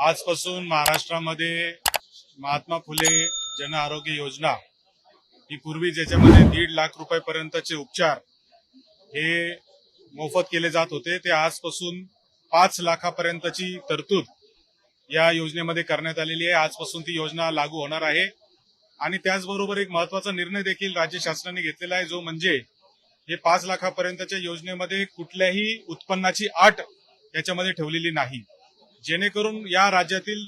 आजपासून महाराष्ट्रामध्ये महात्मा फुले जन आरोग्य योजना ही पूर्वी ज्याच्यामध्ये दीड लाख रुपयापर्यंतचे उपचार हे मोफत केले जात होते ते आजपासून पाच लाखापर्यंतची तरतूद या योजनेमध्ये करण्यात आलेली आहे. आजपासून ती योजना लागू होणार आहे. आणि त्याचबरोबर एक महत्त्वाचा निर्णय देखील राज्य शासनाने घेतलेला आहे जो म्हणजे हे पाच लाखापर्यंतच्या योजनेमध्ये कुठल्याही उत्पन्नाची आट याच्यामध्ये ठेवलेली नाही. जेणेकरून या राज्यातील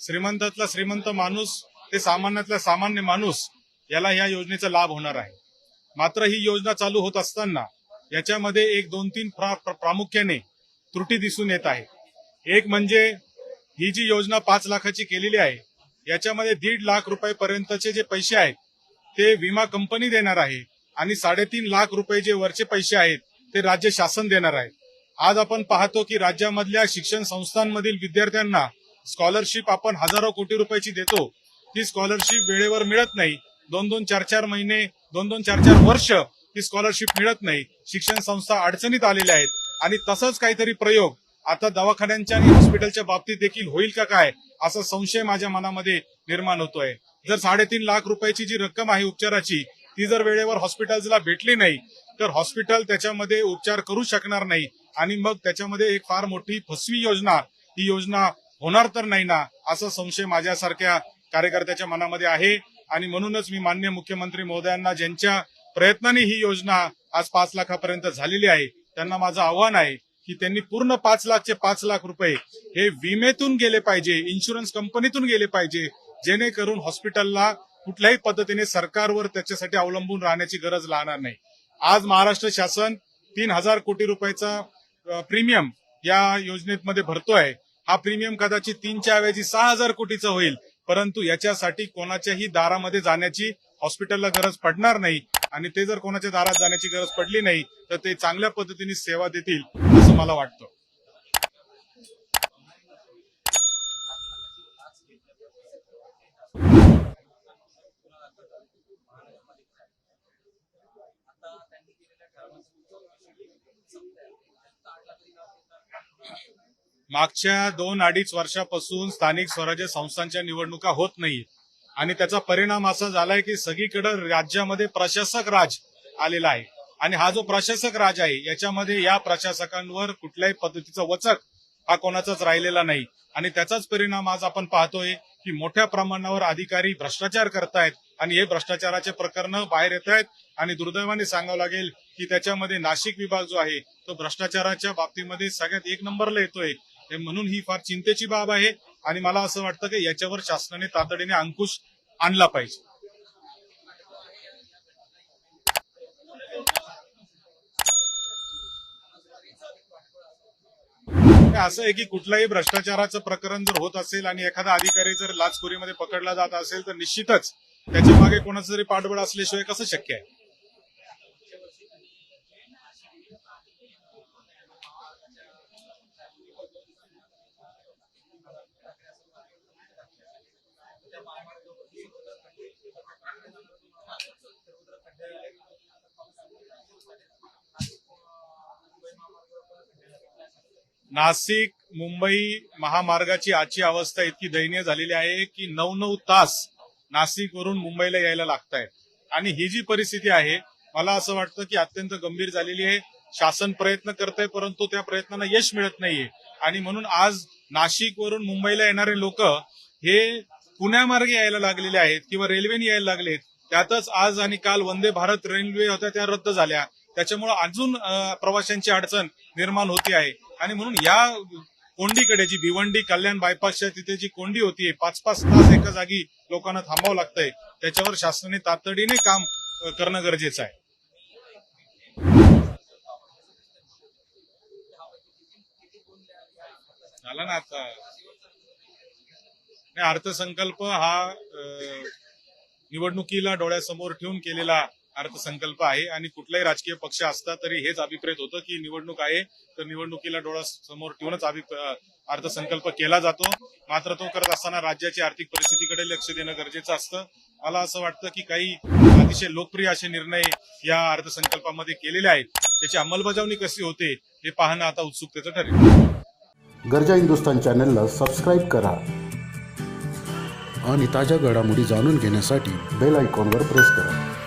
श्रीमंतातला श्रीमंत माणूस ते सामान्यातला सामान्य माणूस याला या योजनेचा लाभ होणार आहे. मात्र ही योजना चालू होत असताना याच्यामध्ये एक दोन तीन प्रा- प्रा- प्रामुख्याने त्रुटी दिसून येत आहे. एक म्हणजे ही जी योजना पाच लाखाची केलेली आहे याच्यामध्ये दीड लाख रुपयापर्यंतचे जे पैसे आहेत ते विमा कंपनी देणार आहे. आणि साडेतीन लाख रुपये जे वरचे पैसे आहेत ते राज्य शासन देणार आहे. आज आपण पाहतो की राज्यामधल्या शिक्षण संस्थांमधील विद्यार्थ्यांना स्कॉलरशिप आपण हजारो कोटी रुपयाची देतो. ती स्कॉलरशिप वेळेवर मिळत नाही. दोन दोन चार चार महिने दोन दोन चार चार वर्ष ती स्कॉलरशिप मिळत नाही. शिक्षण संस्था अडचणीत आलेल्या आहेत. आणि तसंच काहीतरी प्रयोग आता दवाखान्यांच्या आणि हॉस्पिटलच्या बाबतीत देखील होईल का काय असा संशय माझ्या मनामध्ये निर्माण होतोय. जर साडेतीन लाख रुपयाची जी रक्कम आहे उपचाराची ती जर वेळेवर हॉस्पिटल्सला भेटली नाही तर हॉस्पिटल त्याच्यामध्ये उपचार करू शकणार नाही. आणि मग त्याच्यामध्ये एक फार मोठी फसवी योजना ही योजना होणार तर नाही ना असा संशय माझ्यासारख्या कार्यकर्त्याच्या मनामध्ये आहे. आणि म्हणूनच मी मान्य मुख्यमंत्री महोदयांना ज्यांच्या प्रयत्नाने ही योजना आज पाच लाखापर्यंत झालेली आहे त्यांना माझं आव्हान आहे की त्यांनी पूर्ण पाच लाखचे पाच लाख रुपये हे विमेतून गेले पाहिजे इन्शुरन्स कंपनीतून गेले पाहिजे जेणेकरून हॉस्पिटलला कुठल्याही पद्धतीने सरकारवर त्याच्यासाठी अवलंबून राहण्याची गरज राहणार नाही. आज महाराष्ट्र शासन तीन हजार कोटी रुपयाचा प्रीमियम या योजनेमध्ये भरतोय. हा प्रीमियम कदाचित तीनच्या ऐवजी सहा हजार कोटीचा होईल परंतु याच्यासाठी कोणाच्याही दारामध्ये जाण्याची हॉस्पिटलला गरज पडणार नाही आणि ते जर कोणाच्या दारात जाण्याची गरज पडली नाही तर ते चांगल्या पद्धतीने सेवा देतील असं मला वाटतं. मागच्या दोन अडीच वर्षापासून स्थानिक स्वराज्य संस्थांच्या निवडणुका होत नाही आणि त्याचा परिणाम असा झालाय की सगळीकडे राज्यामध्ये प्रशासक राज आलेला आहे. आणि हा जो प्रशासक राज आहे याच्यामध्ये या प्रशासकांवर कुठल्याही पद्धतीचा वचक हा कोणाचाच राहिलेला नाही. आणि त्याचाच परिणाम आज आपण पाहतोय की मोठ्या प्रमाणावर अधिकारी भ्रष्टाचार करतायत आणि हे भ्रष्टाचाराचे प्रकरण बाहेर येत आहेत आणि दुर्दैवाने सांगावं लागेल की त्याच्यामध्ये नाशिक विभाग जो आहे तो भ्रष्टाचाराच्या बाबतीमध्ये सगळ्यात एक नंबरला येतोय. म्हणून ही फार चिंतेची बाब आहे. आणि मला असं वाटतं की याच्यावर शासनाने तातडीने अंकुश आणला पाहिजे. असं आहे की कुठलाही भ्रष्टाचाराचं प्रकरण जर होत असेल आणि एखादा अधिकारी जर लाचखोरीमध्ये पकडला जात असेल तर निश्चितच त्याच्यामागे कोणाचं तरी पाठबळ असल्याशिवाय कसं शक्य आहे? नाशिक मुंबई महामार्गाची आजची अवस्था इतकी दयनीय झालेली आहे की नऊ नऊ तास नाशिक वरून मुंबईला यायला लागत आहे आणि ही जी परिस्थिती आहे मला असं वाटतं की अत्यंत गंभीर झालेली आहे. शासन प्रयत्न करत आहे परंतु त्या प्रयत्नांना यश मिळत नाहीये. आणि म्हणून आज नाशिक वरून मुंबईला येणारे लोक हे पुण्यामार्गे यायला लागलेले आहेत किंवा रेल्वेने यायला लागलेत त्यातच आज आणि काल वंदे भारत रेल्वे होत्या त्या रद्द झाल्या. त्याच्यामुळे अजून प्रवाशांची अडचण निर्माण होती आहे. आणि म्हणून या कोंडीकडे जी भिवंडी कल्याण बायपासच्या तिथे जी कोंडी होतीये पाच पाच तास एका जागी लोकांना थांबावं लागतंय. त्याच्यावर शासनाने तातडीने काम करणं गरजेचं आहे. झाला ना आता. नाही, अर्थसंकल्प हा निवडणुकीला डोळ्यासमोर ठेवून केलेला अर्थसंकल्प आहे आणि कुठलाही राजकीय पक्ष असता तरी हेच अभिप्रेत होतं की निवडणूक आहे तर निवडणुकीला डोळ्यासमोर ठेवूनच अर्थसंकल्प केला जातो. मात्र तो करत असताना राज्याची आर्थिक परिस्थितीकडे लक्ष देणं गरजेचं असतं. मला असं वाटतं की काही अतिशय लोकप्रिय असे निर्णय या अर्थसंकल्पामध्ये केलेले आहेत. त्याची अंमलबजावणी कशी होते हे पाहणं आता उत्सुकतेचं ठरेल. गरजा हिंदुस्तान चॅनलला सबस्क्राईब करा आणि ताज्या घडामोडी जाणून घेण्यासाठी बेल आयकॉनवर प्रेस करा.